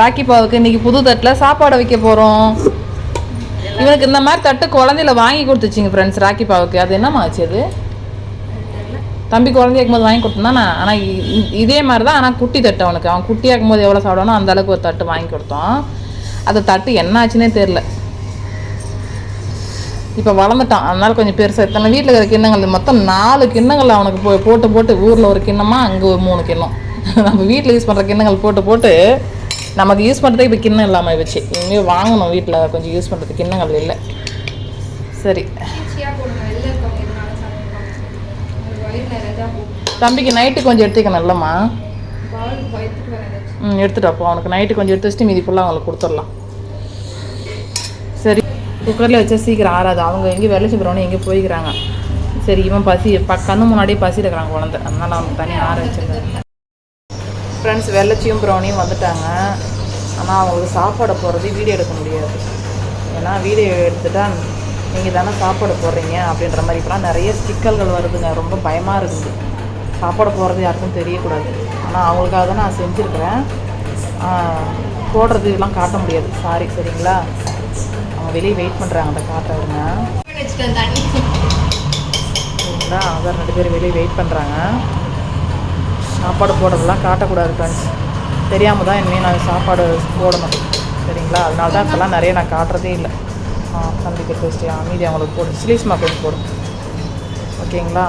ராக்கி பாவுக்கு இன்னைக்கு புது தட்டில் சாப்பாடு வைக்க போகிறோம் இவனுக்கு இந்த மாதிரி தட்டு குழந்தையில வாங்கி கொடுத்துச்சிங்க ஃப்ரெண்ட்ஸ் ராக்கி பாவுக்கு. அது என்னம்மா ஆச்சு அது? தம்பி குழந்தையா போது வாங்கி கொடுத்தோம்னா ஆனால் இதே மாதிரி தான் ஆனால் குட்டி தட்டு அவனுக்கு. அவன் குட்டியாக்கும் போது எவ்வளோ சாப்பிடணும் அந்த அளவுக்கு ஒரு தட்டு வாங்கி கொடுத்தோம். அந்த தட்டு என்ன ஆச்சுன்னே தெரில இப்போ வளர்ந்துட்டான். அதனால கொஞ்சம் பெருசாக இத்தனை வீட்டில் இருக்கிற கிண்ணங்கள் மொத்தம் நாலு கிண்ணங்கள் அவனுக்கு போ போட்டு போட்டு ஊரில் ஒரு கிண்ணமாக அங்கே ஒரு மூணு கிண்ணம். நம்ம வீட்டில் யூஸ் பண்ணுற கிண்ணங்கள் போட்டு போட்டு நமக்கு யூஸ் பண்ணுறதுக்கு இப்போ கிண்ணம் இல்லாமல் வச்சு இனிமேல் வாங்கணும் வீட்டில் கொஞ்சம் யூஸ் பண்ணுறதுக்கு கிண்ணங்கள் இல்லை. சரி. தம்பிக்கு நைட்டு கொஞ்சம் எடுத்துக்கணும் இல்லைம்மா ம் எடுத்துட்டு அப்போ அவனுக்கு நைட்டு கொஞ்சம் எடுத்து வச்சுட்டு மீதி ஃபுல்லாக அவங்களுக்கு கொடுத்துடலாம். சரி. குக்கரில் வச்சா சீக்கிரம் ஆறாது. அவங்க எங்கேயும் வேலை போகிறவனே எங்கேயும் போய்க்கிறாங்க. சரி இவன் பசி ப கண்ணு முன்னாடியே பசி இருக்கிறாங்க குழந்தை. அதனால் அவனுக்கு தனியாக ஆற வச்சிருந்தேன் ஃப்ரெண்ட்ஸ் வெள்ளச்சியும் ப்ரௌனியும் வந்துட்டாங்க. ஆனால் அவங்களுக்கு சாப்பாடு போடுறது வீடியோ எடுக்க முடியாது. ஏன்னா வீடியோ எடுத்துட்டா நீங்கள் தானே சாப்பாடு போடுறீங்க அப்படின்ற மாதிரி இப்போலாம் நிறைய சிக்கல்கள் வருதுங்க. ரொம்ப பயமாக இருக்குது. சாப்பாடு போடுறது யாருக்கும் தெரியக்கூடாது. ஆனால் அவங்களுக்காக தான் நான் செஞ்சுருக்கிறேன். போடுறது இதெல்லாம் காட்ட முடியாது. சாரி சரிங்களா? அவங்க வெளியே வெயிட் பண்ணுறாங்க அந்த காட்டுறவங்க சரிங்களா அதான் ரெண்டு பேரும் வெளியே வெயிட் பண்ணுறாங்க சாப்பாடு போடுறதெல்லாம் காட்டக்கூடாது ஃப்ரெண்ட்ஸ் தெரியாமல் தான் இனிமேல் நான் சாப்பாடு போடணும். சரிங்களா? அதனால தான் இப்போல்லாம் நிறைய நான் காட்டுறதே இல்லை. ஆ தம்பிக்கு டேஸ்ட்டு அமைதி அவங்களுக்கு போடு. ஸ்லீஸ்மா கொஞ்சம் போடும் ஓகேங்களா?